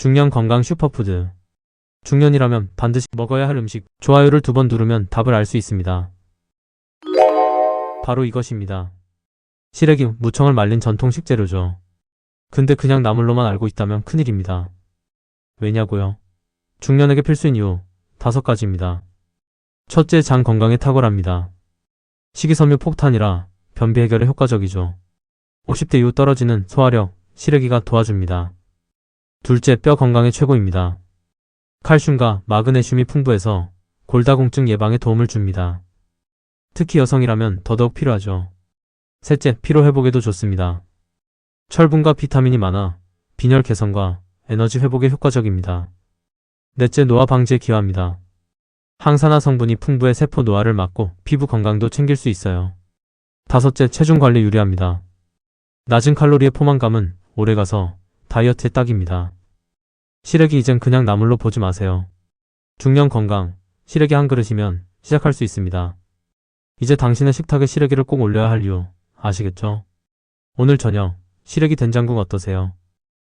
중년 건강 슈퍼푸드. 중년이라면 반드시 먹어야 할 음식. 좋아요를 두 번 누르면 답을 알 수 있습니다. 바로 이것입니다. 시래기, 무청을 말린 전통 식재료죠. 근데 그냥 나물로만 알고 있다면 큰일입니다. 왜냐고요? 중년에게 필수인 이유 다섯 가지입니다. 첫째, 장 건강에 탁월합니다. 식이섬유 폭탄이라 변비 해결에 효과적이죠. 50대 이후 떨어지는 소화력, 시래기가 도와줍니다. 둘째, 뼈 건강에 최고입니다. 칼슘과 마그네슘이 풍부해서 골다공증 예방에 도움을 줍니다. 특히 여성이라면 더더욱 필요하죠. 셋째, 피로 회복에도 좋습니다. 철분과 비타민이 많아 빈혈 개선과 에너지 회복에 효과적입니다. 넷째, 노화 방지에 기여합니다. 항산화 성분이 풍부해 세포 노화를 막고 피부 건강도 챙길 수 있어요. 다섯째, 체중 관리 유리합니다. 낮은 칼로리의 포만감은 오래가서 다이어트에 딱입니다. 시래기 이젠 그냥 나물로 보지 마세요. 중년 건강, 시래기 한 그릇이면 시작할 수 있습니다. 이제 당신의 식탁에 시래기를 꼭 올려야 할 이유 아시겠죠? 오늘 저녁 시래기 된장국 어떠세요?